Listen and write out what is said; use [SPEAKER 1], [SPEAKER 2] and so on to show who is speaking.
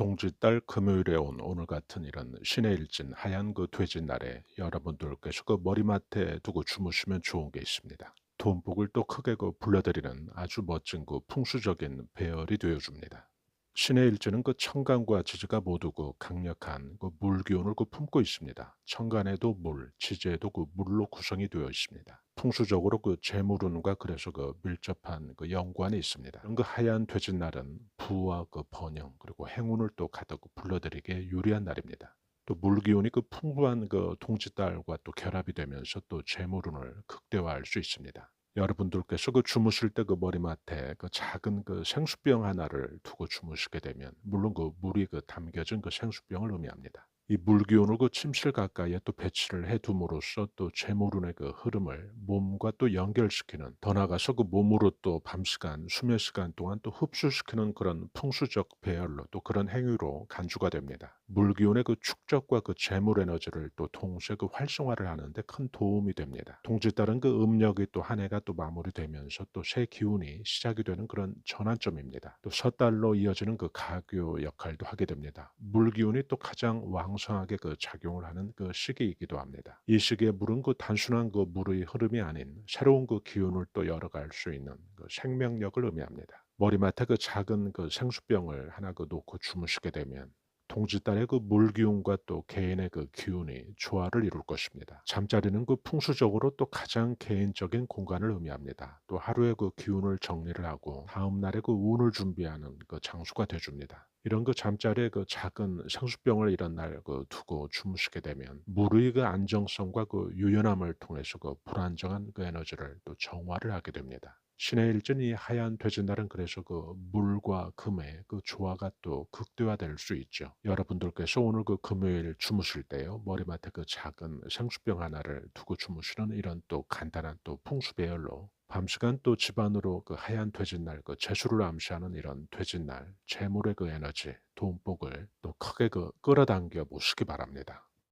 [SPEAKER 1] 동짓달 금요일에 온 오늘 같은 이런 신의 일진 하얀 그 돼지 날에 여러분들께서 그 머리맡에 두고 주무시면 좋은 게 있습니다. 돈복을 또 크게 그 불러들이는 아주 멋진 그 풍수적인 배열이 되어줍니다. 신의 일지는 그 청간과 지지가 모두 그 강력한 그 물기운을 그 품고 있습니다. 청간에도 물, 지지에도 그 물로 구성이 되어 있습니다. 풍수적으로 그 재물운과 그래서 그 밀접한 그 연관이 있습니다. 그 하얀 돼지 날은 부와 그 번영 그리고 행운을 또 가득 불러들이게 유리한 날입니다. 또 물기운이 그 풍부한 그 동짓달과 또 결합이 되면서 또 재물운을 극대화할 수 있습니다. 여러분들께서 그 주무실 때 그 머리맡에 그 작은 그 생수병 하나를 두고 주무시게 되면 물론 그 물이 그 담겨진 그 생수병을 의미합니다. 이 물기운을 그 침실 가까이에 또 배치를 해 둠으로써 또 재물운의 그 흐름을 몸과 또 연결시키는 더 나아가서 그 몸으로 또 밤 시간 수면 시간 동안 또 흡수시키는 그런 풍수적 배열로 또 그런 행위로 간주가 됩니다. 물기운의 그 축적과 그 재물 에너지를 또 동시에 그 활성화를 하는데 큰 도움이 됩니다. 동지 따른 그 음력이 또 한 해가 또 마무리되면서 또 새 기운이 시작이 되는 그런 전환점입니다. 또 섣달로 이어지는 그 가교 역할도 하게 됩니다. 물기운이 또 가장 왕 성하게 그 작용을 하는 그 시기이기도 합니다. 이 시기에 물은 그 단순한 그 물의 흐름이 아닌 새로운 그 기운을 또 열어갈 수 있는 그 생명력을 의미합니다. 머리맡에 그 작은 그 생수병을 하나 그 놓고 주무시게 되면 동짓달의 그 물기운과 또 개인의 그 기운이 조화를 이룰 것입니다. 잠자리는 그 풍수적으로 또 가장 개인적인 공간을 의미합니다. 또 하루의 그 기운을 정리를 하고 다음 날의 그 운을 준비하는 그 장소가 되줍니다. 이런 그 잠자리에 그 작은 생수병을 이런 날 그 두고 주무시게 되면 물의 그 안정성과 그 유연함을 통해서 그 불안정한 그 에너지를 또 정화를 하게 됩니다. 신의 일진 이 하얀 돼지날은 그래서 그 물과 금의 그 조화가 또 극대화될 수 있죠. 여러분들께서 오늘 그 금요일 주무실 때요 머리맡에 그 작은 생수병 하나를 두고 주무시는 이런 또 간단한 또 풍수 배열로 밤시간 또 집안으로 그 하얀 돼지날 그 재수를 암시하는 이런 돼지날 재물의 그 에너지 돈복을 또 크게 그 끌어당겨 보시기 바랍니다.